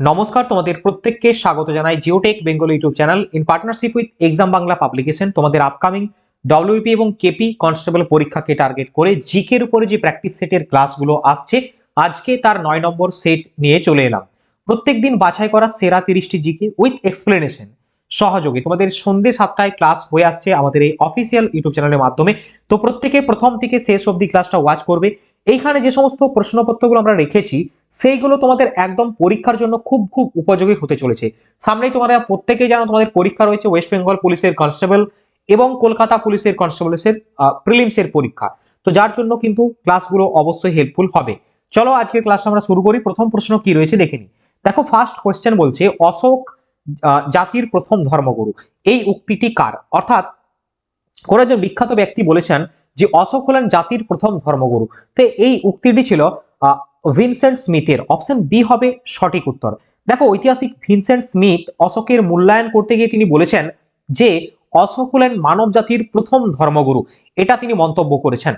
নমস্কার, তোমাদের প্রত্যেককে স্বাগত জানাই geotech Bengal YouTube channel in partnership with exam Bangla publication তোমাদের আপকামিং ডব্লিউপি এবং কেপি কনস্টেবল পরীক্ষাকে টার্গেট করে জিকের উপরে যে প্র্যাকটিস সেটের ক্লাসগুলো আসছে, আজকে তার নয় নম্বর সেট নিয়ে চলে এলাম। প্রত্যেক দিন বাছাই করা সেরা তিরিশটি জিকে উইথ এক্সপ্লেনেশন সহযোগে, তোমাদের সন্ধ্যে সাতটায় ক্লাস হয়ে আসছে আমাদের এই অফিসিয়াল ইউটিউব চ্যানেলের মাধ্যমে। তো প্রত্যেকে প্রথম থেকে শেষ অবধি ক্লাসটা ওয়াচ করবে। এইখানে যে সমস্ত প্রশ্নপত্রগুলো আমরা রেখেছি সেইগুলো তোমাদের একদম পরীক্ষার জন্য খুব খুব উপযোগী হতে চলেছে। সামনেই তোমরা প্রত্যেকেই জানো তোমাদের পরীক্ষা রয়েছে ওয়েস্ট বেঙ্গল পুলিশের কনস্টেবল এবং কলকাতা পুলিশের কনস্টেবলসের প্রিলিমসের পরীক্ষা। তো যার জন্য কিন্তু ক্লাসগুলো অবশ্যই হেল্পফুল হবে। চলো আজকের ক্লাসটা আমরা শুরু করি। প্রথম প্রশ্ন কি রয়েছে দেখে দেখো ফার্স্ট কোয়েশ্চেন বলছে, অশোক জাতির প্রথম ধর্মগুরু, এই উক্তিটি কার? অর্থাৎ, কোন একজন বিখ্যাত ব্যক্তি বলেছেন যে অশোক হলেন জাতির প্রথম ধর্মগুরু। তো এই উক্তিটি ছিল ভিনসেন্ট স্মিথের অপশন বি হবে সঠিক উত্তর। দেখো, ঐতিহাসিক ভিনসেন্ট স্মিথ অশোকের মূল্যায়ন করতে গিয়ে তিনি বলেছেন যে, অশোক হলেন মানব জাতির প্রথম ধর্মগুরু। এটা তিনি মন্তব্য করেছেন।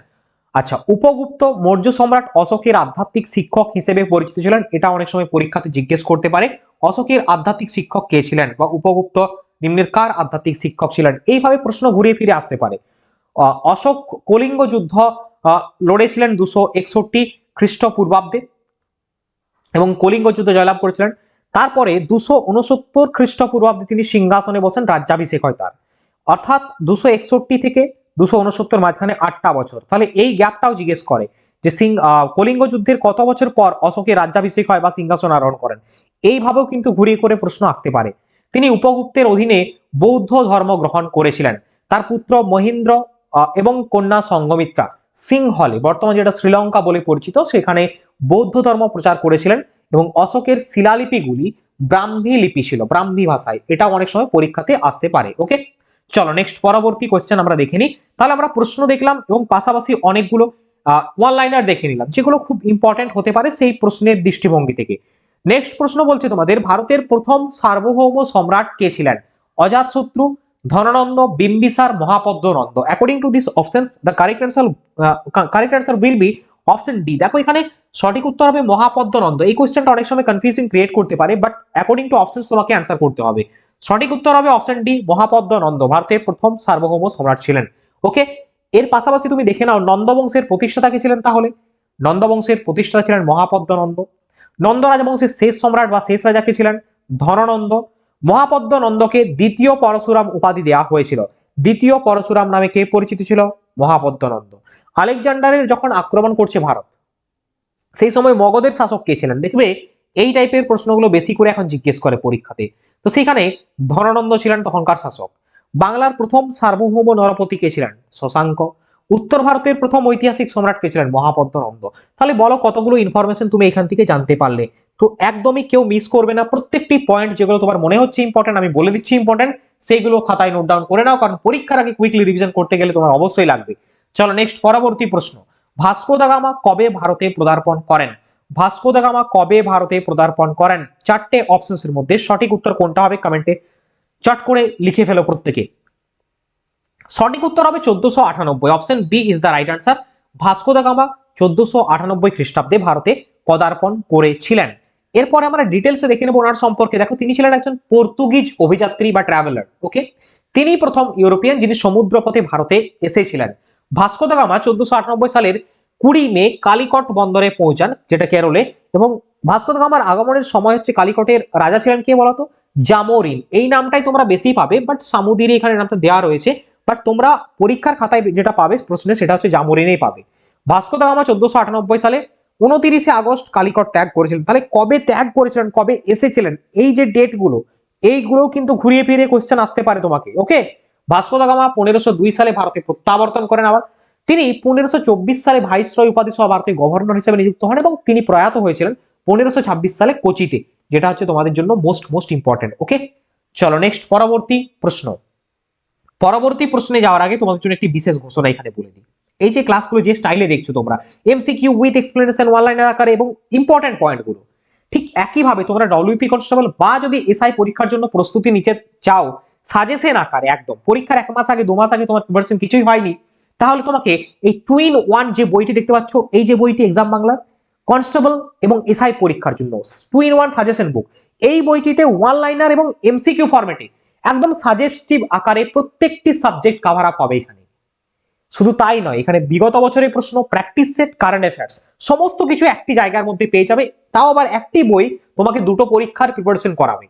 আচ্ছা উপগুপ্ত মৌর্য সম্রাট অশোকের আধ্যাত্মিক শিক্ষক হিসেবে পরিচিত ছিলেন। এটা অনেক সময় পরীক্ষাতে জিজ্ঞেস করতে পারে। অশোকের আধ্যাত্মিক শিক্ষক কে ছিলেন বা উপগুপ্ত নিম্নের কার আধ্যাত্মিক শিক্ষক ছিলেন? এইভাবে প্রশ্ন ঘুরিয়ে ফিরে আসতে পারে। অশোক কলিঙ্গ যুদ্ধ লড়েছিলেন দুশো একষট্টি। খ্রিস্টপূর্বাব্দে এবং কলিঙ্গ যুদ্ধ জয়লাভ করেছিলেন। তারপরে দুশো উনসত্তর খ্রিস্টপূর্বাব্দে তিনি সিংহাসনে বসেন, রাজ্যাভিষেক হয় তার। অর্থাৎ দুশো একষট্টি থেকে দুশো উনসত্তর মাঝখানে আটটা বছর। তাহলে এই গ্যাপটাও জিজ্ঞেস করে যে সিং কলিঙ্গ যুদ্ধের কত বছর পর অশোকের রাজ্যাভিষেক হয় বা সিংহাসন আরোহণ করেন? এইভাবেও কিন্তু ঘুরিয়ে করে প্রশ্ন আসতে পারে। তিনি উপগুপ্তের অধীনে বৌদ্ধ ধর্ম গ্রহণ করেছিলেন। তার পুত্র মহিন্দ্র এবং কন্যা সঙ্গমিত্রা সিংহলে, বর্তমানে যেটা শ্রীলঙ্কা বলে পরিচিত, সেখানে বৌদ্ধ ধর্ম প্রচার করেছিলেন এবং অশোকের শিলালিপিগুলি ব্রাহ্মী লিপি ছিল, ব্রাহ্মী ভাষায়। এটা অনেক সময় পরীক্ষাতে আসতে পারে, ওকে? চলো নেক্সট পরবর্তী কোয়েশ্চেন আমরা দেখে নিই। তাহলে আমরা প্রশ্ন দেখলাম এবং পাশাপাশি অনেকগুলো ওয়ান লাইনার দেখে নিলাম, যেগুলো খুব ইম্পর্টেন্ট হতে পারে সেই প্রশ্নের দৃষ্টিভঙ্গি থেকে। নেক্সট প্রশ্ন বলছে তোমাদের, ভারতের প্রথম সার্বভৌম সম্রাট কে ছিলেন? Ajatashatru Dhanananda Bimbisara Mahapadmananda. According to this options the correct answer correct answer will be option D দেখো এখানে সঠিক উত্তর হবে মহাপদ্মনন্দ। এই কোয়েশ্চেনটা অনেক সময় কনফিউজিং ক্রিয়েট করতে পারে বাট অ্যাকর্ডিং টু অপশনস তোমাকে অ্যান্সার করতে হবে। সঠিক উত্তর হবে অপশন ডি মহাপদ্মনন্দ। ভারতের প্রথম সার্বভৌম সম্রাট ছিলেন। ওকে এর পাশাপাশি তুমি দেখে নাও, নন্দবংশের প্রতিষ্ঠাতা কে ছিলেন তাহলে? নন্দবংশের প্রতিষ্ঠাতা ছিলেন মহাপদ্মনন্দ। নন্দ রাজবংশের শেষ সম্রাট বা শেষ রাজা কে ছিলেন? ধননন্দ। মহাপদ্ম নন্দকে দ্বিতীয় পরশুরাম উপাধি দেওয়া হয়েছিল। দ্বিতীয় পরশুরাম নামে কে পরিচিত ছিল? মহাপদ্ম নন্দ আলেকজান্ডারের যখন আক্রমণ করছে ভারত, সেই সময় মগধের শাসক কে ছিলেন? দেখবে, এই টাইপের প্রশ্নগুলো বেশি করে এখন জিজ্ঞেস করে পরীক্ষাতে। তো সেখানে ধনানন্দ ছিলেন তখনকার শাসক। বাংলার প্রথম সার্বভৌম নরপতি কে ছিলেন? শশাঙ্ক। উত্তর ভারতের প্রথম ঐতিহাসিক সম্রাট কে ছিলেন মহাপদ্ম নন্দ তাহলে বলো কতগুলো ইনফরমেশন তুমি এখান থেকে জানতে পারলে? তো একদমই কেউ মিস করবে না। প্রত্যেকটি পয়েন্ট যেগুলো তোমার মনে হচ্ছে ইম্পর্টেন্ট আমি বলে দিচ্ছি ইম্পর্টেন্ট সেইগুলো খাতায় নোট ডাউন করে নাও, কারণ পরীক্ষার আগে কুইকলি রিভিশন করতে গেলে তোমার অবশ্যই লাগবে। চলো নেক্সট পরবর্তী প্রশ্ন। ভাস্কো দা গামা কবে ভারতে পদার্পণ করেন? ভাস্কো দা গামা কবে ভারতে পদার্পণ করেন? চারটে অপশনস এর মধ্যে সঠিক উত্তর কোনটা হবে কমেন্টে চট করে লিখে ফেলো প্রত্যেকে। সঠিক উত্তর হবে চোদ্দশো আটানব্বই। Option B is the right answer Vasco da Gama চোদ্দশো আটানব্বই খ্রিস্টাব্দে ভারতে পদার্পণ করেছিলেন। এরপরে আমরা ডিটেলসে দেখে নেব ওনার সম্পর্কে। দেখো, তিনি ছিলেন একজন পর্তুগিজ অভিযাত্রী বা ট্রাভেলার ওকে তিনি প্রথম ইউরোপিয়ান যিনি সমুদ্রপথে ভারতে এসেছিলেন। ভাস্কো দা গামা চোদ্দশো আটানব্বই সালের কুড়ি মে কালিকট বন্দরে পৌঁছান, যেটা কেরলে। এবং ভাস্কো দা গামার আগমনের সময় হচ্ছে কালিকটের রাজা ছিলেন কে বলতো? জামোরিন। এই নামটাই তোমরা বেশি পাবে বাট সামুদিরি এখানে নামটা দেওয়া রয়েছে। বাট তোমরা পরীক্ষার খাতায় যেটা পাবে প্রশ্নে সেটা হচ্ছে জামোরিনেই পাবে। ভাস্কো দা গামা চোদ্দশো সালে উনতিরিশে আগস্ট কালিকট ত্যাগ করেছিলেন। তাহলে কবে ত্যাগ করেছিলেন, কবে এসেছিলেন, এই যে ডেটগুলো এইগুলো কিন্তু ঘুরিয়ে ফিরিয়ে কোশ্চেন আসতে পারে তোমাকে ওকে ভাস্কো দা গামা পনেরোশো সালে ভারতে প্রত্যাবর্তন করেন আবার। তিনি পনেরোশো চব্বিশ সালে ভাইসরয় উপাধি সহ ভারতের গভর্নর হিসেবে নিযুক্ত হন এবং তিনি প্রয়াত হয়েছিলেন পনেরোশো সালে কোচিতে, যেটা হচ্ছে তোমাদের জন্য মোস্ট মোস্ট ইম্পর্টেন্ট ওকে চলো নেক্সট পরবর্তী প্রশ্ন। পরবর্তী প্রশ্নে যাওয়ার আগে তোমাদের জন্য একটি বিশেষ ঘোষণা এখানে বলে দিই। এই যে ক্লাসগুলো যে স্টাইলে দেখছ তোমরা এমসিকিউ উইথ এক্সপ্লেনেশন লাইনের আকারে এবং ইম্পর্টেন্ট পয়েন্টগুলো ঠিক একইভাবে তোমরা ডব্লিউপি কনস্টেবল বা যদি এসআই পরীক্ষার জন্য প্রস্তুতি নিতে চাও সাজেশন আকারে একদম, পরীক্ষার এক মাস আগে, দু মাস আগে তোমার প্রিপারেশন কিছুই হয়নি, তাহলে তোমাকে এই টুইন ওয়ান যে বইটি দেখতে পাচ্ছ, এই যে বইটি এক্সাম বাংলার কনস্টেবল এবং এসআই পরীক্ষার জন্য টুইন ওয়ান সাজেশন বুক এই বইটিতে ওয়ান লাইনার এবং এমসিকিউ ফরম্যাটে একদম সাজেস্টিভ আকারে প্রত্যেকটি সাবজেক্ট কাভার আপ হবে এখানে। শুধু তাই নয়, এখানে বিগত বছরের প্রশ্ন প্র্যাকটিস সেট কারেন্ট অ্যাফেয়ার্স সমস্ত কিছু একটি জায়গার মধ্যে পেয়ে যাবে, তাও আবার একটি বই তোমাকে দুটো পরীক্ষার প্রিপারেশন করাবে।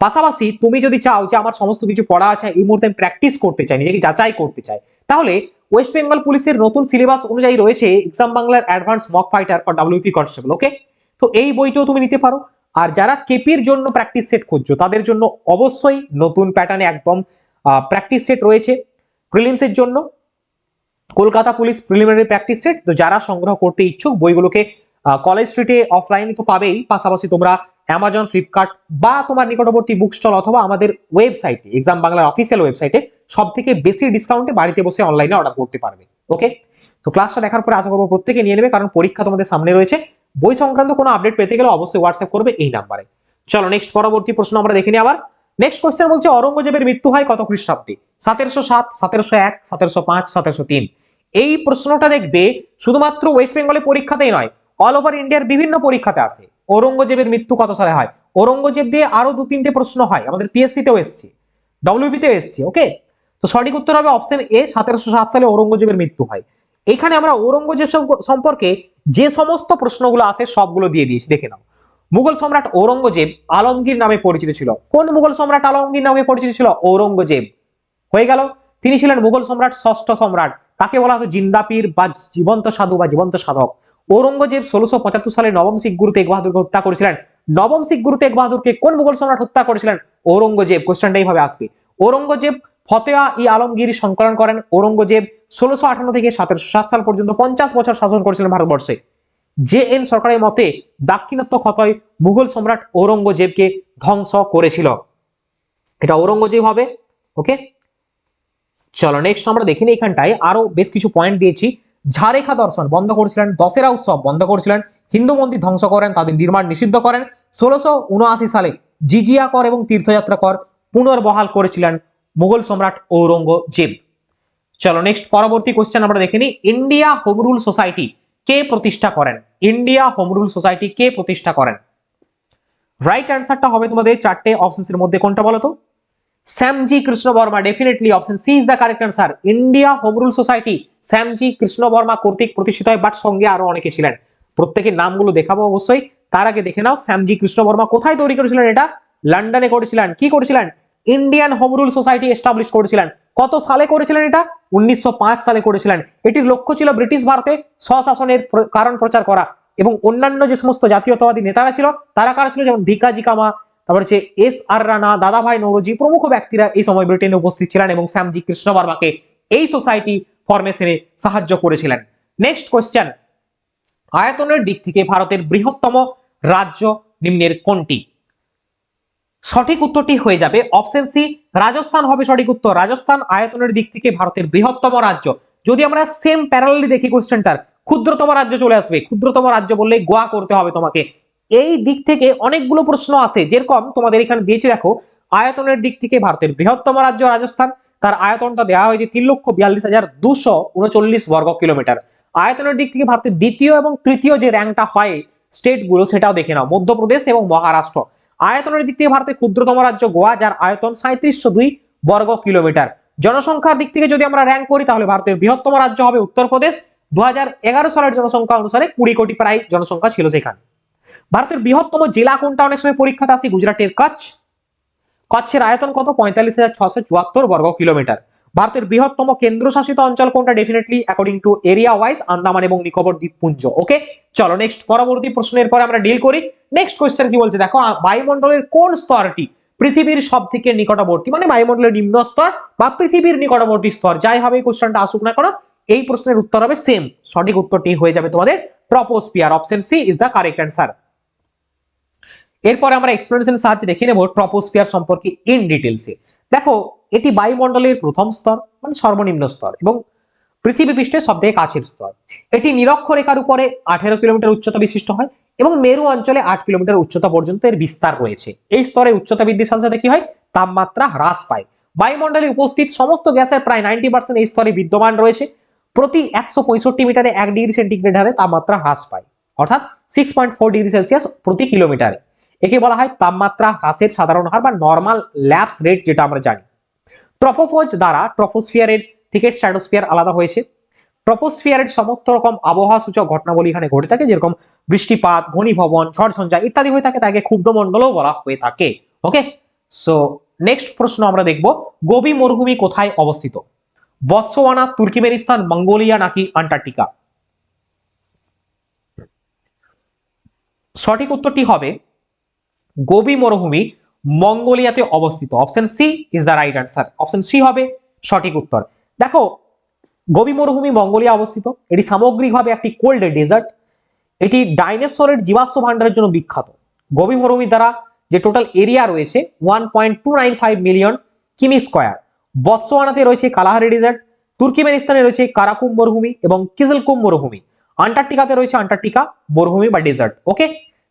পাশাপাশি তুমি যদি চাও যে আমার সমস্ত কিছু পড়া আছে, এই মুহূর্তে আমি প্র্যাকটিস করতে চাই, নিজেকে যাচাই করতে চাই, তাহলে ওয়েস্ট বেঙ্গল পুলিশের নতুন সিলেবাস অনুযায়ী রয়েছে এক্সাম বাংলার advance mock fighter for WP constable okay তো এই বইটাও তুমি নিতে পারো। আর যারা কেপির জন্য প্র্যাকটিস সেট খুঁজছো, তাদের জন্য অবশ্যই নতুন প্যাটার্নে একদম প্র্যাকটিস সেট রয়েছে। প্রিলিমসের জন্য Kolkata police preliminary practice set তো যারা সংগ্রহ করতে ইচ্ছুক, বইগুলোকে কলেজ স্ট্রিটে অফলাইনে তো পাবেই। পাশাপাশি তোমরা অ্যামাজন ফ্লিপকার্ট বা তোমার নিকটবর্তী বুক স্টল অথবা আমাদের ওয়েবসাইটে এক্সাম বাংলার অফিসিয়াল ওয়েবসাইটে সব থেকে বেশি ডিসকাউন্টে বাড়িতে বসে অনলাইনে অর্ডার করতে পারবে। ওকে তো ক্লাসটা দেখার পরে আশা করব প্রত্যেকে নিয়ে নেবে, কারণ পরীক্ষা তোমাদের সামনে রয়েছে। বই সংক্রান্ত কোনো আপডেট পেতে গেলে অবশ্যই হোয়াটসঅ্যাপ করবে এই নাম্বারে। চলো নেক্সট পরবর্তী প্রশ্ন আমরা দেখে নিই আবার। নেক্সট কোয়েশ্চেন বলছে, অরঙ্গজেবের মৃত্যু হয় কত খ্রিস্টাব্দে? সতেরোশো সাত, সতেরোশো এক, সতেরোশো পাঁচ, সতেরোশো তিন। এই প্রশ্নটা দেখবে শুধুমাত্র ওয়েস্ট বেঙ্গলের পরীক্ষাতেই নয় অল ওভার ইন্ডিয়ার বিভিন্ন পরীক্ষাতে আসে ঔরঙ্গজেবের মৃত্যু কত সালে হয়? ঔরঙ্গজেব দিয়ে আরও দু তিনটে প্রশ্ন হয়, আমাদের পিএসসি তেও এসছে ডব্লিউবি তেও এসছে ওকে তো সঠিক উত্তর হবে অপশন এ সতেরোশো সাত সালে ঔরঙ্গজেবের মৃত্যু হয়। এখানে আমরা ঔরঙ্গজেব সম্প- সম্পর্কে যে সমস্ত প্রশ্নগুলো আসে সবগুলো দিয়ে দিয়েছি, দেখে নাও। মুঘল সম্রাট ঔরঙ্গজেব আলমগীর নামে পরিচিত ছিল। কোন মুঘল সম্রাট আলমগীর নামে পরিচিত ছিল? ঔরঙ্গজেব। হয়ে গেল। তিনি ছিলেন মুঘল সম্রাট, ষষ্ঠ সম্রাট। তাকে বলা হতো জিন্দাপীর বা জীবন্ত সাধু বা জীবন্ত সাধক। ঔরঙ্গজেব ষোলোশো পঁচাত্তর সালে নবম শিখ গুরু তেগ বাহাদুরকে হত্যা করেছিলেন। নবম শিখ গুরু তেগ বাহাদুরকে কোন মুঘল সম্রাট হত্যা করেছিলেন? ঔরঙ্গজেব। কোশ্চেনটা এইভাবে আসবে। ঔরঙ্গজেব ফতেয়া ই আলমগীর সংকলন করেন ঔরঙ্গজেব ষোলোশো আঠান্ন থেকে সতেরোশো সাত সাল পর্যন্ত পঞ্চাশ বছর শাসন করেছিলেন ভারতবর্ষে। জে এন সরকারের মতে দাক্ষিণাত্য ক্ষতয় মুঘল সম্রাট ঔরঙ্গজেবকে ধ্বংস করেছিল। এটা ঔরঙ্গজেব হবে, ওকে? চলো নেক্সট আমরা দেখে নিই এখানটায় আরও বেশ কিছু পয়েন্ট দিয়েছি। ঝারেখা দর্শন বন্ধ করেছিলেন, দশেরা উৎসব বন্ধ করেছিলেন, হিন্দু মন্দির ধ্বংস করেন, তাদের নির্মাণ নিষিদ্ধ করেন। ষোলোশো সালে জিজিয়া কর এবং তীর্থযাত্রা কর পুনর্বহাল করেছিলেন মুঘল সম্রাট ঔরঙ্গজেব। চলো নেক্সট পরবর্তী কোশ্চেন আমরা দেখে নিই। ইন্ডিয়া হোম রুল সোসাইটি কে প্রতিষ্ঠা করেন? ইন্ডিয়া হোম রুল সোসাইটি কে প্রতিষ্ঠা করেন? রাইট অ্যান্সারটা হবে তোমাদের চারটে অপশনসের মধ্যে কোনটা বলো তো? Shyamji Krishna Varma definitely option C is the correct answer India home rule society Shyamji Krishna Varma কর্তৃক প্রতিষ্ঠিত হয় বাট সঙ্গে আরও অনেকে ছিলেন। প্রত্যেকের নামগুলো দেখাবো অবশ্যই। তার আগে দেখে নাও, শ্যামজি কৃষ্ণ বর্মা কোথায় তৈরি করেছিলেন এটা? লন্ডনে করেছিলেন। কি করেছিলেন? Indian home rule society establish করেছিলেন। কত সালে করেছিলেন এটা? উনিশশো পাঁচ সালে করেছিলেন। এটির লক্ষ্য ছিল ব্রিটিশ ভারতে স্বশাসনের কারণ প্রচার করা এবং অন্যান্য যে সমস্ত জাতীয়তাবাদী নেতারা ছিল, তারা কারা ছিল? যেমন ভিকাজি কামা, তারপর হচ্ছে এস আর রানা দাদাভাই নৌরজি, প্রমুখ ব্যক্তিরা এই সময় ব্রিটেনে উপস্থিত ছিলেন এবং শ্যামজি কৃষ্ণ বর্মাকে এই সোসাইটি ফরমেশনে সাহায্য করেছিলেন। নেক্সট কোয়েশ্চেন আয়তনের দিক থেকে ভারতের বৃহত্তম রাজ্য নিম্নের কোনটি? সঠিক উত্তরটি হয়ে যাবে অপশন সি রাজস্থান হবে সঠিক উত্তর। রাজস্থান আয়তনের দিক থেকে ভারতের বৃহত্তম রাজ্য। যদি আমরা সেম প্যারালালি দেখি কোশ্চেনটার ক্ষুদ্রতম রাজ্য চলে আসবে। ক্ষুদ্রতম রাজ্য বললে গোয়া করতে হবে তোমাকে। এই দিক থেকে অনেকগুলো প্রশ্ন আছে। যেরকম তোমাদের এখানে দিয়েছি, দেখো, আয়তনের দিক থেকে ভারতের বৃহত্তম রাজ্য রাজস্থান। তার আয়তনটা দেওয়া হয়েছে তিন লক্ষ বিয়াল্লিশ হাজার দুশো উনচল্লিশ বর্গ কিলোমিটার। আয়তনের দিক থেকে ভারতের দ্বিতীয় এবং তৃতীয় যে র্যাঙ্কটা হয় স্টেটগুলো সেটাও দেখে নাও। মধ্যপ্রদেশ এবং মহারাষ্ট্র। আয়তনের দিক থেকে ভারতের ক্ষুদ্রতম রাজ্য গোয়া, যার আয়তন সাঁত্রিশশো দুই বর্গ কিলোমিটার। জনসংখ্যার দিক থেকে যদি আমরা র্যাঙ্ক করি, তাহলে ভারতের বৃহত্তম রাজ্য হবে উত্তরপ্রদেশ। দু হাজার এগারো সালের জনসংখ্যা অনুসারে কুড়ি কোটি প্রায় জনসংখ্যা ছিল সেখানে। ভারতের বৃহত্তম জেলা কোনটা? অনেক সময় পরীক্ষাতে আসি, গুজরাটের কচ্ছ। কচ্ছের আয়তন কত? পঁয়তাল্লিশ হাজার ছশো চুয়াত্তর বর্গ কিলোমিটার। ভারতের বৃহত্তম কেন্দ্রশাসিত অঞ্চল কোনটা? Definitely according to area wise Andaman এবং নিকোবর দ্বীপপুঞ্জ। ওকে চলো নেক্সট পরবর্তী প্রশ্নের পরে আমরা ডিল করি। নেক্সট কোয়েশ্চেন কি বলছে? দেখো বায়ুমণ্ডলের কোন স্তরটি পৃথিবীর সব থেকে নিকটবর্তী? মানে বায়ুমণ্ডলের নিম্ন স্তর বা পৃথিবীর নিকটবর্তী স্তর? যাই হবে এই কোশ্চেনটা আসুক না কেন, এই প্রশ্নের উত্তর হবে সেম সঠিক উত্তরটি হয়ে যাবে তোমাদের troposphere option C is the correct answer এরপরে আমরা এক্সপ্লেনেশন সাহায্যে দেখে নেব ট্রপোস্ফিয়ার সম্পর্কে ইন ডিটেলসে দেখো, এটি বায়ুমণ্ডলের প্রথম স্তর মানে সর্বনিম্ন স্তর, এবং পৃথিবী পৃষ্ঠের সব থেকে কাছের স্তর। এটি নিরক্ষরেখার উপরে আঠেরো কিলোমিটার উচ্চতা বিশিষ্ট হয় এবং মেরু অঞ্চলে আট কিলোমিটার উচ্চতা পর্যন্ত এর বিস্তার রয়েছে। এই স্তরে উচ্চতা বৃদ্ধির সাথে সাথে কি হয়? তাপমাত্রা হ্রাস পায়। বায়ুমণ্ডলে উপস্থিত সমস্ত গ্যাসের প্রায় নাইনটি পার্সেন্ট এই স্তরে বিদ্যমান রয়েছে। প্রতি একশো পঁয়ষট্টি মিটারে এক ডিগ্রি সেন্টিগ্রেড হারে তাপমাত্রা হ্রাস পায়। অর্থাৎ six point four degree Celsius প্রতি কিলোমিটারে। একে বলা হয় তাপমাত্রা হ্রাসের সাধারণ হার বা নর্মাল ল্যাপস রেট যেটা আমরা জানি। ট্রপোফোজ দ্বারা ট্রপোস্ফিয়ারের থেকে স্ট্র্যাটোস্ফিয়ার আলাদা হয়েছে। ট্রপোস্ফিয়ারের সমস্ত রকম আবহাওয়া সূচক ঘটনাবলী এখানে ঘটে থাকে, যেরকম বৃষ্টিপাত, ঘনীভবন ঝড় ঝঞ্ঝা ইত্যাদি হয়ে থাকে, তাকে ক্ষুব্ধমণ্ডলও বলা হয়ে থাকে। ওকে সো নেক্সট প্রশ্ন আমরা দেখব, গোবি মরুভূমি কোথায় অবস্থিত? বৎসোয়ানা তুর্কিমেনিস্তান, মঙ্গোলিয়া নাকি আন্টার্কটিকা? সঠিক উত্তরটি হবে গোবি মরুভূমি মঙ্গোলিয়াতে অবস্থিত। Option C is the right answer option C হবে সঠিক উত্তর। দেখো গোবি মরুভূমি মঙ্গোলিয়া অবস্থিত। এটি সামগ্রিকভাবে একটি কোল্ড ডেজার্ট। এটি ডাইনোসরের জীবাশ্ম ভাণ্ডারের জন্য বিখ্যাত। গোবি মরুভূমি দ্বারা যে টোটাল এরিয়া রয়েছে one point two nine five million কিমি স্কোয়ার। বৎসোয়ানাতে রয়েছে কালাহারি ডেজার্ট, তুর্কিমেনিস্তানে রয়েছে কারাকুম মরুভূমি এবং কিজলকুম মরুভূমি। আন্টার্কটিকাতে রয়েছে আন্টার্কটিকা মরুভূমি বা ডেজার্ট। ওকে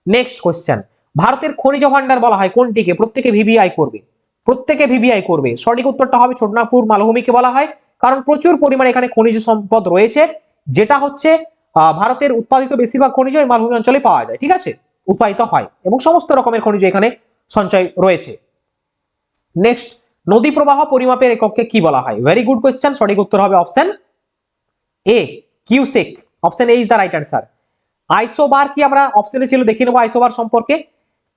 নেক্সট কোয়েশ্চেন ভারতের খনিজ ভাণ্ডার বলা হয় কোনটিকে? প্রত্যেকে ভিভিআই করবে। প্রত্যেকে ভিভিআই করবে। সঠিক উত্তরটা হবে ছোটনাগপুর, মালভূমিকে বলা হয় কারণ প্রচুর পরিমাণে এখানে খনিজ সম্পদ রয়েছে, যেটা হচ্ছে ভারতের উৎপাদিত বেশিরভাগ খনিজ এই মালভূমি অঞ্চলে পাওয়া যায়, ঠিক আছে? উৎপাদিত হয় এবং সমস্ত রকমের খনিজ এখানে সঞ্চয় রয়েছে। নেক্সট নদী প্রবাহ পরিমাপের এককে কি বলা হয়? ভেরি গুড কোয়েশ্চেন সঠিক উত্তর হবে option A cusec option A is the right answer isobar কি আমরা অপশনে ছিল, দেখে নেব আইসোবার সম্পর্কে।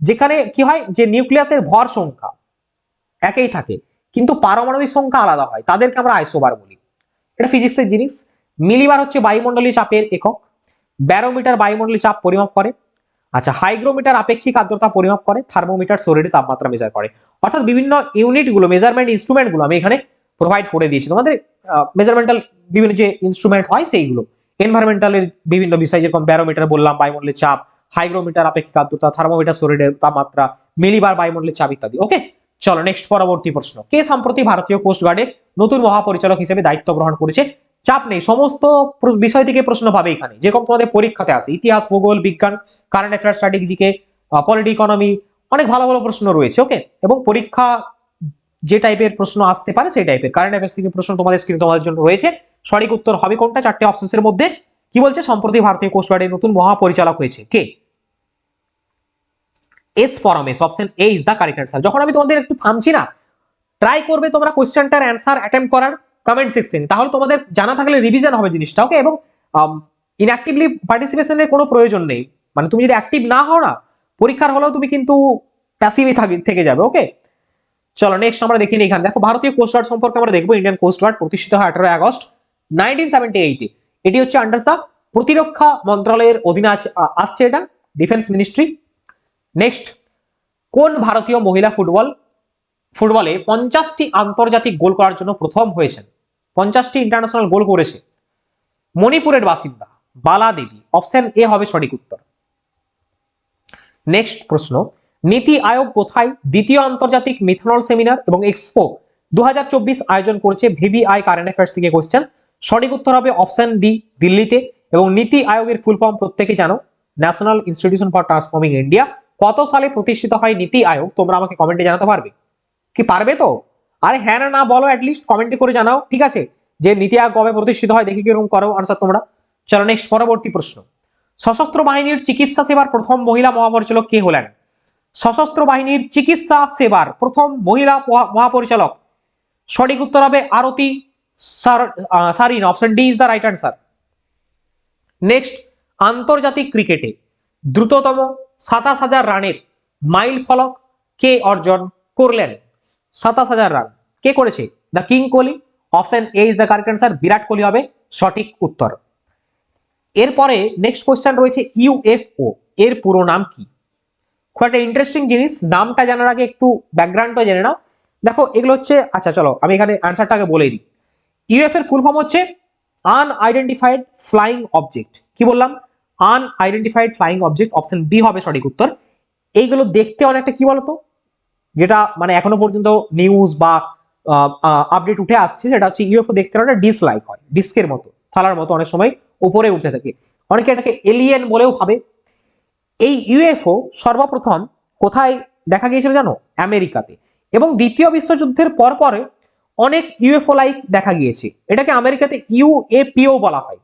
যেখানে কি হয়, যে নিউক্লিয়াসের ভর সংখ্যা, একই থাকে। কিন্তু পারমাণবিক সংখ্যা আলাদা হয়, তাদেরকে আমরা আইসোবার বলি। এটা ফিজিক্সের জিনিস। মিলিবার হচ্ছে বায়ুমণ্ডলীয় চাপের একক। ব্যারোমিটার বায়ুমণ্ডলীয় চাপ পরিমাপ করে। আচ্ছা হাইগ্রোমিটার আপেক্ষিক আর্দ্রতা পরিমাপ করে, থার্মোমিটার শরীরের তাপমাত্রা মেজার করে। অর্থাৎ বিভিন্ন ইউনিটগুলো মেজারমেন্ট ইনস্ট্রুমেন্টগুলো আমি এখানে প্রোভাইড করে দিয়েছি। তোমাদের মেজারমেন্টাল বিভিন্ন যে ইনস্ট্রুমেন্ট হয় সেইগুলো। এনভায়রনমেন্টালের বিভিন্ন বিষয়, যেরকম ব্যারোমিটার বললাম, বায়ুমণ্ডলের চাপ, হাইগ্রোমিটার আপেক্ষিক আর্দ্রতা, থার্মোমিটার শরীরের তাপমাত্রা, মিলিবার বায়ুমণ্ডলের চাপ ইত্যাদি ওকে চলো নেক্সট পরবর্তী প্রশ্ন। কে সম্প্রতি ভারতীয় কোস্ট গার্ডের নতুন মহাপরিচালক হিসেবে দায়িত্ব গ্রহণ করেছে? চাপ নেই, সমস্ত বিষয় থেকে প্রশ্ন পাবে এখানে। যেরকম তোমাদের পরীক্ষাতে আসে ইতিহাস, ভূগোল, বিজ্ঞান কারেন্ট অ্যাফেয়ার স্ট্র্যাটেজিকে পলিটি ইকোনমি অনেক ভালো ভালো প্রশ্ন রয়েছে ওকে এবং পরীক্ষা যে টাইপের প্রশ্ন আসতে পারে সেই টাইপের কারেন্ট অ্যাফেয়ার্স থেকে প্রশ্ন তোমাদের স্ক্রিনে তোমাদের জন্য রয়েছে। সঠিক উত্তর হবে কোনটা? চারটে অপশনসের মধ্যে। কি বলছে? সম্প্রতি ভারতীয় কোস্ট গার্ডের নতুন মহাপরিচালক হয়েছে। কে? S Paramesh option A is the correct answer যখন আমি তোমাদের একটু থামছি না ট্রাই করবে তোমরা কোশ্চেনটার অ্যান্সার অ্যাটেম্প করার কমেন্ট সেকশনে তাহলে তোমাদের জানা থাকলে রিভিশন হবে জিনিসটা ওকে এবং ইনঅ্যাক্টিভলি পার্টিসিপেশনের কোনো প্রয়োজন নেই। মানে তুমি যদি অ্যাক্টিভ না হও না, পরীক্ষার হলেও তুমি কিন্তু প্যাসিভই থেকে যাবে ওকে চলো নেক্সট আমরা দেখি এখানে। দেখো, ভারতীয় কোস্ট গার্ড সম্পর্কে আমরা দেখব ইন্ডিয়ান কোস্ট গার্ড প্রতিষ্ঠিত হয় আঠারোই আগস্ট নাইনটিন সেভেন্টি এটি হচ্ছে আন্ডার দ্য প্রতিরক্ষা মন্ত্রণালয়ের অধীনে আসছে এটা ডিফেন্স মিনিস্ট্রি নেক্সট কোন ভারতীয় মহিলা ফুটবল, ফুটবলে পঞ্চাশটি আন্তর্জাতিক গোল করার জন্য প্রথম হয়েছেন? পঞ্চাশটি ইন্টারন্যাশনাল গোল করেছে। মণিপুরের বাসিন্দা বালা দেবী অপশন এ হবে সঠিক উত্তর। নেক্সট প্রশ্ন, নীতি আয়োগ কোথায়? দ্বিতীয় আন্তর্জাতিক মিথনল সেমিনার এবং এক্সপো দু হাজার চব্বিশ আয়োজন করেছে ভিভিআই কারেন্ট অ্যাফেয়ার্স থেকে কোশ্চেন সঠিক উত্তর হবে অপশন ডি দিল্লিতে। এবং নীতি আয়োগের ফুল ফর্ম প্রত্যেকে জানো। National institution for transforming India কত সালে প্রতিষ্ঠিত হয় নীতি আয়োগ? তোমরা আমাকে কমেন্টে জানাতে পারবে। কি পারবে তো? আরে হ্যাঁ না বলো অ্যাটলিস্ট কমেন্টে করে জানাও, ঠিক আছে? যে নীতি আয়োগ কবে প্রতিষ্ঠিত হয়, দেখি কীরকম করো আনসার তোমরা। চলো নেক্সট পরবর্তী প্রশ্ন। সশস্ত্র বাহিনীর চিকিৎসা সেবার প্রথম মহিলা মহাপরিচালক কে হলেন? সশস্ত্র বাহিনীর চিকিৎসা সেবার প্রথম মহিলা মহাপরিচালক। সঠিক উত্তর হবে Arti Sarin option D is the right answer next আন্তর্জাতিক ক্রিকেটে দ্রুততম সাতাশ হাজার রানের মাইল ফলক কে অর্জন করলেন? সাতাশ হাজার রান। কে করেছে? The king Kohli, option A is the correct answer. Virat Kohli হবে সঠিক উত্তর। এরপরে নেক্সট কোয়েশ্চেন রয়েছে ইউএফও এর পুরো নাম কি? খুব একটা ইন্টারেস্টিং জিনিস। নামটা জানার আগে একটু ব্যাকগ্রাউন্ডটা জেনে নাও। দেখো, এগুলো হচ্ছে আচ্ছা চলো, আমি এখানে অ্যান্সারটাকে বলে দিই। ইউএফ এর ফুল ফর্ম হচ্ছে আনআইডেন্টিফাইড ফ্লাইং অবজেক্ট কি বললাম? Unidentified flying object option B হবে সঠিক উত্তর। এইগুলো দেখতে অনেকটা কি বলতো? যেটা মানে এখনও পর্যন্ত নিউজ বা আপডেট উঠে আসছে, সেটা হচ্ছে ইউএফও দেখতে অনেকটা ডিস লাইক হয় ডিস্কের মতো, থালার মতো অনেক সময় উপরে উঠে থাকে। অনেকে এটাকে এলিয়েন বলেও ভাবে। এই ইউএফও সর্বপ্রথম কোথায় দেখা গিয়েছিল জানো? আমেরিকাতে। এবং দ্বিতীয় বিশ্বযুদ্ধের পর পরে অনেক ইউএফও লাইক দেখা গিয়েছে। এটাকে আমেরিকাতে ইউএপিও বলা হয়।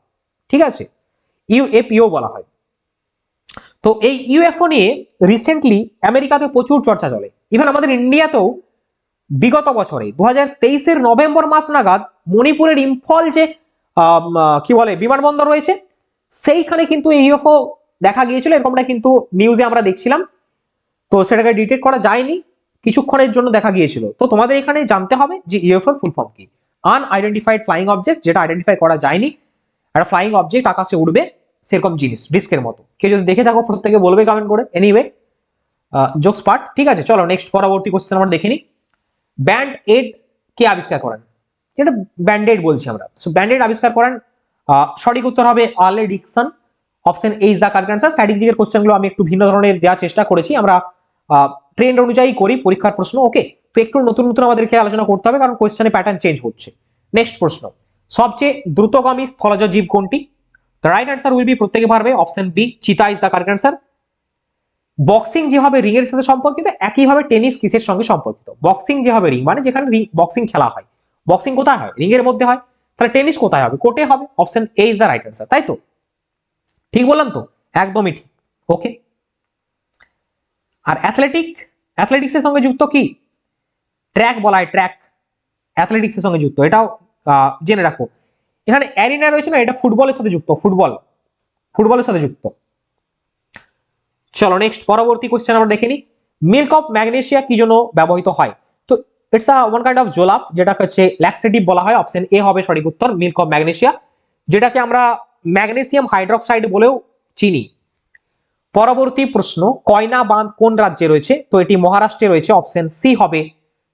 ঠিক আছে? ইউএপিও বলা হয়। তো এই ইউএফও নিয়ে রিসেন্টলি আমেরিকাতে প্রচুর চর্চা চলে। ইভেন আমাদের ইন্ডিয়াতেও বিগত বছরে দু হাজার নভেম্বর মাস নাগাদ মণিপুরের ইম্ফল যে কি বলে, বিমানবন্দর রয়েছে, সেইখানে কিন্তু এই ইউএফও দেখা গিয়েছিল, এরকমটা কিন্তু নিউজে আমরা দেখছিলাম। তো সেটাকে ডিটেক্ট করা যায়নি, কিছুক্ষণের জন্য দেখা গিয়েছিল। তো তোমাদের এখানে জানতে হবে যে ইউএফও ফুল ফর্ম কি। আনআইডেন্টিফাইড ফ্লাইং অবজেক্ট যেটা আইডেন্টিফাই করা যায়নি একটা ফ্লাইং অবজেক্ট আকাশে উঠবে সেরকম জিনিস ডিস্কের মতো। কেউ যদি দেখে থাকো, প্রত্যেকে বলবে কমেন্ট করে। এনিওয়ে জোকস পার্ট ঠিক আছে? চলো নেক্সট পরবর্তী কোশ্চেন আমরা দেখে নিই। ব্যান্ড এড কে আবিষ্কার করেন? যেটা ব্যান্ডেড বলছি আমরা। সো ব্যান্ডেড আবিষ্কার করেন সঠিক উত্তর হবে Earle Dickson option A is the correct answer স্ট্র্যাটেজিকের কোশ্চেনগুলো আমি একটু ভিন্ন ধরনের দেওয়ার চেষ্টা করেছি। আমরা ট্রেন্ড অনুযায়ী করি, পরীক্ষার প্রশ্ন ওকে তো একটু নতুন নতুন আমাদেরকে আলোচনা করতে হবে, কারণ কোশ্চেনে প্যাটার্ন চেঞ্জ হচ্ছে। নেক্সট প্রশ্ন। সবচেয়ে দ্রুতগামী স্থলজ জীব কোনটি? The right answer will be প্রত্যেকে পারবে অপশন বি চিতা is the correct answer boxing যেভাবে রিং এর সাথে সম্পর্কিত, একইভাবে টেনিস কিসের সঙ্গে সম্পর্কিত? বক্সিং যেভাবে রিং মানে যেখানে রিং বক্সিং খেলা হয়। বক্সিং কোথায় হয়? রিং এর মধ্যে হয়। তাহলে টেনিস কোথায় হবে? কোর্টে হবে। Option A is the right answer তাই তো? ঠিক বললাম তো? একদমই ঠিক। ওকে আর অ্যাথলেটিক অ্যাথলেটিক্সের সঙ্গে যুক্ত কি? ট্র্যাক বলা হয় ট্র্যাক অ্যাথলেটিক্সের সঙ্গে যুক্ত। এটাও জেনে রাখো। এখানে অ্যারিনা রয়েছে না, এটা ফুটবলের সাথে যুক্ত, ফুটবল, ফুটবলের সাথে যুক্ত। চলো নেক্সট পরবর্তী কোশ্চেন আমরা দেখে নিই। মিল্ক অফ ম্যাগনেশিয়া কি জন্য ব্যবহৃত হয়? তো it's a one kind of জোলাপ যেটাকে হচ্ছে ল্যাক্সেটিভ বলা হয় অপশন এ হবে সঠিক উত্তর মিল্ক অফ ম্যাগনেসিয়া যেটাকে আমরা ম্যাগনেসিয়াম হাইড্রোক্সাইড বলেও চিনি। পরবর্তী প্রশ্ন, কয়না বাঁধ কোন রাজ্যে রয়েছে? তো এটি মহারাষ্ট্রে রয়েছে অপশন সি হবে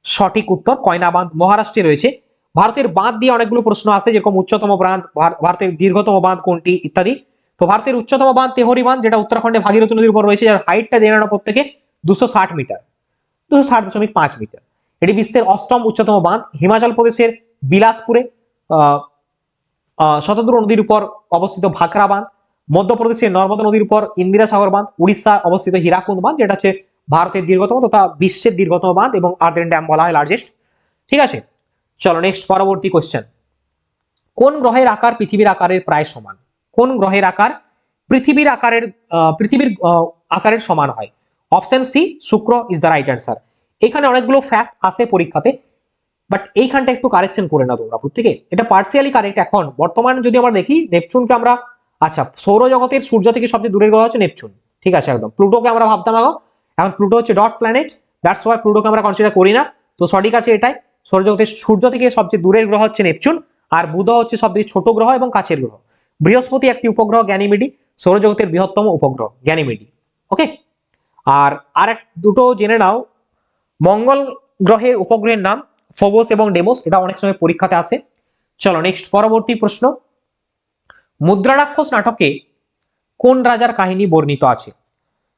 সঠিক উত্তর, কয়না বাঁধ মহারাষ্ট্রে রয়েছে। ভারতের বাঁধ দিয়ে অনেকগুলো প্রশ্ন আসে, যেরকম উচ্চতম বাঁধ, ভার- ভারতের দীর্ঘতম বাঁধ কোনটি, ইত্যাদি। তো ভারতের উচ্চতম বাঁধ তেহরি বাঁধ, যেটা উত্তরাখণ্ডে ভাগীরথী নদীর উপর রয়েছে, যার হাইটটা দিয়ে নেওয়া প্রত্যেকে, দুশো ষাট মিটার। দুশো ষাট দশমিক পাঁচ মিটার। এটি বিশ্বের অষ্টম উচ্চতম বাঁধ। হিমাচল প্রদেশের বিলাসপুরে শতদ্রু নদীর উপর অবস্থিত ভাকরা বাঁধ। মধ্যপ্রদেশের নর্মদা নদীর উপর ইন্দিরা সাগর বাঁধ। উড়িষ্যা অবস্থিত হীরাকুন্দ বাঁধ, যেটা হচ্ছে ভারতের দীর্ঘতম তথা বিশ্বের দীর্ঘতম বাঁধ এবং আর্দেন ড্যাম বলা হয় লার্জেস্ট ঠিক আছে? চলো নেক্সট পরবর্তী কোশ্চেন কোন গ্রহের আকার পৃথিবীর আকারের প্রায় সমান? কোন গ্রহের আকার পৃথিবীর আকারের পৃথিবীর আকারের সমান হয়? অপশন সি শুক্র ইজ দ্য রাইট অ্যান্সার এখানে অনেকগুলো ফ্যাক্ট আসে পরীক্ষাতে বাট এইখানটা একটু কারেকশন করে নাও তোমরা প্রত্যেকে। এটা পার্সিয়ালি কারেক্ট এখন। বর্তমান যদি আমরা দেখি, নেপচুনকে আমরা আচ্ছা সৌরজগতের সূর্য থেকে সবচেয়ে দূরের গ্রহ হচ্ছে নেপচুন। ঠিক আছে একদম। প্লুটোকে আমরা ভাবতাম এখন প্লুটো হচ্ছে ডট প্ল্যানেট দ্যাটস ওয়াই প্লুটোকে আমরা কনসিডার করি না। তো সঠিক আছে এটাই। সৌরজগতের সূর্য থেকে সবচেয়ে দূরের গ্রহ হচ্ছে নেপচুন, আর বুধ হচ্ছে সবচেয়ে ছোট গ্রহ এবং কাছের গ্রহ। বৃহস্পতি একটি উপগ্রহ, গ্যানিমিডি, সৌরজগতের বৃহত্তম উপগ্রহ, গ্যানিমিডি। ওকে? আর আর এক দুটো জেনে নাও। মঙ্গল গ্রহের উপগ্রহের নাম ফোবোস এবং ডেমোস, এটা অনেক সময় পরীক্ষাতে আসে। চলো নেক্সট পরবর্তী প্রশ্ন। মুদ্রারাক্ষস নাটকে কোন রাজার কাহিনী বর্ণিত আছে?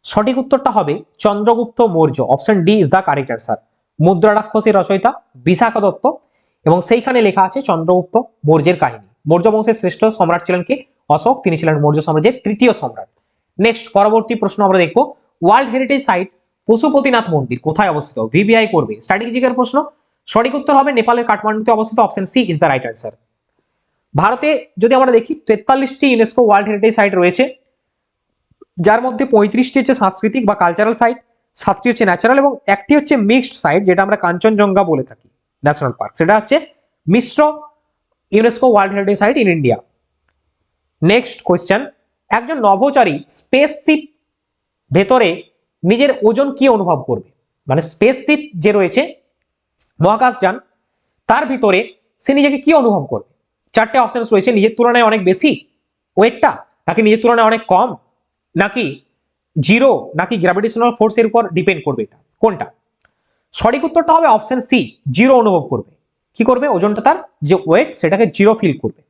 সঠিক উত্তরটা হবে Chandragupta Maurya option D is the correct answer মুদ্রারাক্ষসের রচয়িতা বিশাখা দত্ত এবং সেইখানে লেখা আছে চন্দ্রগুপ্ত মৌর্যের কাহিনী। মৌর্য বংশের শ্রেষ্ঠ সম্রাট ছিলেন কি? অশোক। তিনি ছিলেন মৌর্য সাম্রাজ্যের তৃতীয় সম্রাট। নেক্সট পরবর্তী প্রশ্ন আমরা দেখব ওয়ার্ল্ড হেরিটেজ সাইট পশুপতিনাথ মন্দির কোথায় অবস্থিত? ভিভিআই করবে। স্ট্র্যাটেজিকের প্রশ্ন, সঠিক উত্তর হবে নেপালের কাঠমান্ডুতে অবস্থিত option C is the right answer ভারতে যদি আমরা দেখি, তেতাল্লিশটি ইউনেস্কো ওয়ার্ল্ড হেরিটেজ সাইট রয়েছে, যার মধ্যে পঁয়ত্রিশটি হচ্ছে সাংস্কৃতিক বা কালচারাল সাইট সাতটি হচ্ছে ন্যাচারাল এবং একটি হচ্ছে মিক্সড সাইট যেটা আমরা কাঞ্চনজঙ্ঘা বলে থাকি ন্যাশনাল পার্ক সেটা হচ্ছে মিশ্র UNESCO world heritage site in India next question একজন নভোচারী স্পেসশিপ ভেতরে নিজের ওজন কি অনুভব করবে? মানে স্পেসশিপ যে রয়েছে, মহাকাশযান, তার ভিতরে সে নিজেকে কি অনুভব করবে? চারটে অপশনস রয়েছে, নিজের তুলনায় অনেক বেশি? ওয়েটটা নাকি নিজের তুলনায় অনেক কম? নাকি জিরো নাকি গ্র্যাভিটেশনাল ফোর্সের উপর ডিপেন্ড করবে এটা? কোনটা? সঠিক উত্তরটা হবে অপশন সি জিরো অনুভব করবে। কি করবে? ওজনটা তার যে ওয়েট সেটাকে জিরো ফিল করবে।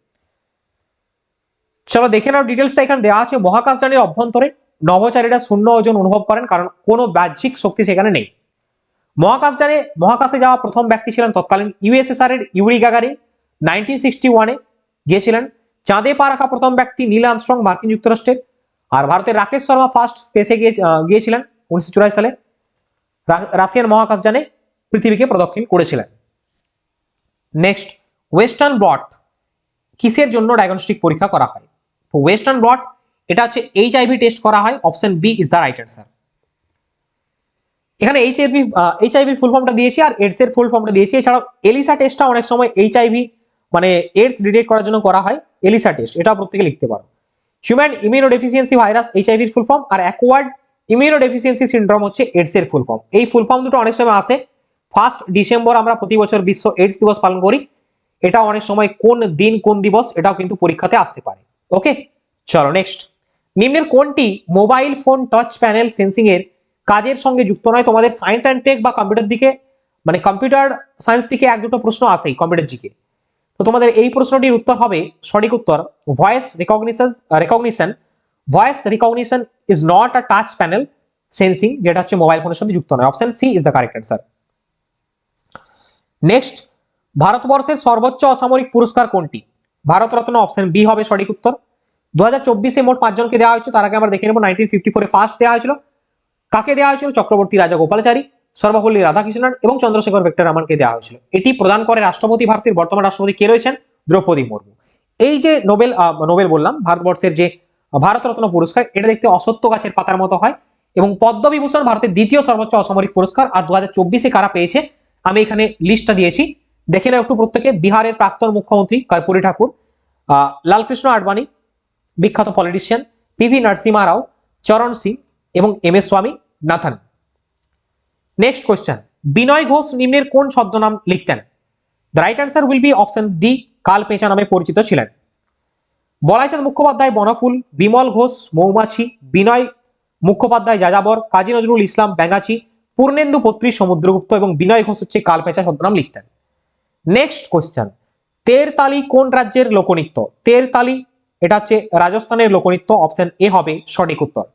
চলো দেখে নাও ডিটেলসটা এখানে দেওয়া আছে। মহাকাশযানের অভ্যন্তরে নভোচারীরা শূন্য ওজন অনুভব করেন, কারণ কোনো বাহ্যিক শক্তি সেখানে নেই। মহাকাশযানে মহাকাশে যাওয়া প্রথম ব্যক্তি ছিলেন তৎকালীন ইউএসএসআর এর ইউরি গাগারিন নাইনটিন সিক্সটি ওয়ানে গিয়েছিলেন। চাঁদে পা রাখা প্রথম ব্যক্তি নীল আমস্ট্রং মার্কিন যুক্তরাষ্ট্রের। আর ভারতের রাকেশ শর্মা ফার্স্ট স্পেসে গিয়ে গিয়েছিলেন উনিশশো চুরাশি সালে। রাশিয়ান মহাকাশযানে পৃথিবীকে প্রদক্ষিণ করেছিলেন। নেক্সট ওয়েস্টার্ন ব্লট কিসের জন্য ডায়াগনস্টিক পরীক্ষা করা হয়? ওয়েস্টার্ন ব্লট এটা হচ্ছে এইচআইভি টেস্ট করা হয় option B is the right answer এখানে এইচআইভি এইচআইভির ফুল ফর্মটা দিয়েছি আর এডস এর ফুল ফর্মটা দিয়েছি। এছাড়াও এলিসা টেস্টটা অনেক সময় এইচআইভি মানে এডস ডিটেক্ট করার জন্য করা হয়। এলিসা টেস্ট এটাও প্রত্যেকে লিখতে পারো। হিউম্যান ইমিউনোডেফিসিয়েন্সি ভাইরাস এইচআইভির ফুল ফর্ম আর অ্যাকোয়ার্ড ইমিউনোডেফিসিয়েন্সি সিন্ড্রোম হচ্ছে এডস এর ফুল ফর্ম এই ফুল ফর্ম দুটো অনেক সময় আসে। ফার্স্ট ডিসেম্বর আমরা প্রতি বছর বিশ্ব এইডস দিবস পালন করি। এটা অনেক সময় কোন দিন কোন দিবস এটাও কিন্তু পরীক্ষাতে আসতে পারে। ওকে চলো নেক্সট নিম্নের কোনটি mobile phone touch panel sensing এর কাজের সঙ্গে যুক্ত নয়? তোমাদের সায়েন্স অ্যান্ড টেক বা কম্পিউটার দিকে মানে কম্পিউটার সায়েন্স থেকে এক দুটো প্রশ্ন আসেই কম্পিউটার জিকে। তো তোমাদের এই প্রশ্নটির উত্তর হবে সঠিক উত্তর voice recognition recognition voice recognition is not a touch panel sensing যেটা হচ্ছে মোবাইল ফোনের সাথে যুক্ত নয়। Option C is the correct answer next ভারতবর্ষের সর্বোচ্চ অসামরিক পুরস্কার কোনটি? ভারতরত্ন অপশন বি হবে সঠিক উত্তর। দু হাজার চব্বিশে মোট পাঁচজনকে দেওয়া হয়েছে তার আগে আমরা দেখে নেব নাইনটিন ফিফটি ফোরে ফার্স্ট দেওয়া হয়েছিল। কাকে দেওয়া হয়েছিল? চক্রবর্তী রাজা গোপালাচারী সর্বপল্লী রাধাকৃষ্ণন এবং চন্দ্রশেখর ভেক্টর রামানকে দেওয়া হয়েছিল। এটি প্রদান করে রাষ্ট্রপতি ভারতের বর্তমান রাষ্ট্রপতি কে রয়েছেন? দ্রৌপদী মুর্মু। এই যে নোবেল নোবেল বললাম, ভারতবর্ষের যে ভারতরত্ন পুরস্কার, এটা দেখতে অসত্য গাছের পাতার মতো হয় এবং পদ্মবিভূষণ ভারতের দ্বিতীয় সর্বোচ্চ অসামরিক পুরস্কার। আর দু হাজার কারা পেয়েছে? আমি এখানে লিস্টটা দিয়েছি। দেখে নাও একটু প্রত্যেকে। বিহারের প্রাক্তন মুখ্যমন্ত্রী কর্পূরী ঠাকুর লালকৃষ্ণ আডবাণী, বিখ্যাত পলিটিশিয়ান পিভি নরসিমা রাও, চরণ সিং এবং M S Swaminathan. Next question Binoy Ghosh নিম্নের কোন ছদ্মনাম লিখতেন? The right answer will be option D Kalpencha নামে পরিচিত ছিলেন। বলাইচাঁদ মুখোপাধ্যায় বনফুল, বিমল ঘোষ, মৌমাছি, বিনয় মুখোপাধ্যায় যাযাবর, কাজী নজরুল ইসলাম ব্যাঙ্গাচি পূর্ণেন্দু পত্রী সমুদ্রগুপ্ত এবং বিনয় ঘোষ হচ্ছে কালপেঁচা ছদ্মনাম লিখতেন। নেক্সট কোয়েশ্চেন তেরতালি কোন রাজ্যের লোকনৃত্য? তেরতালি, এটা হচ্ছে রাজস্থানের লোকনৃত্য অপশন এ হবে সঠিক উত্তর।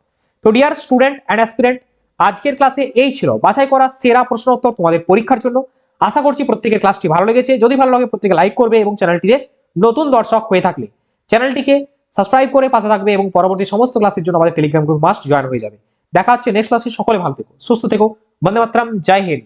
তো ডিয়ার স্টুডেন্ট অ্যান্ড অ্যাসপিরেন্ট আজকের ক্লাসে এই ছিল। বাছাই করা সেরা প্রশ্ন উত্তর তোমাদের পরীক্ষার জন্য। আশা করছি প্রত্যেকের ক্লাসটি ভালো লেগেছে। যদি ভালো লাগে প্রত্যেকে লাইক করবে এবং চ্যানেলটিতে নতুন দর্শক হয়ে থাকলে। চ্যানেলটিকে সাবস্ক্রাইব করে পাশে থাকবে এবং পরবর্তী সমস্ত ক্লাসের জন্য আমাদের টেলিগ্রাম গ্রুপ মাস্ট জয়েন হয়ে যাবে। দেখা হচ্ছে নেক্সট ক্লাসে সকলে ভালো থেকো, সুস্থ থেকো। বন্দে মাতরম। জয় হিন্দ।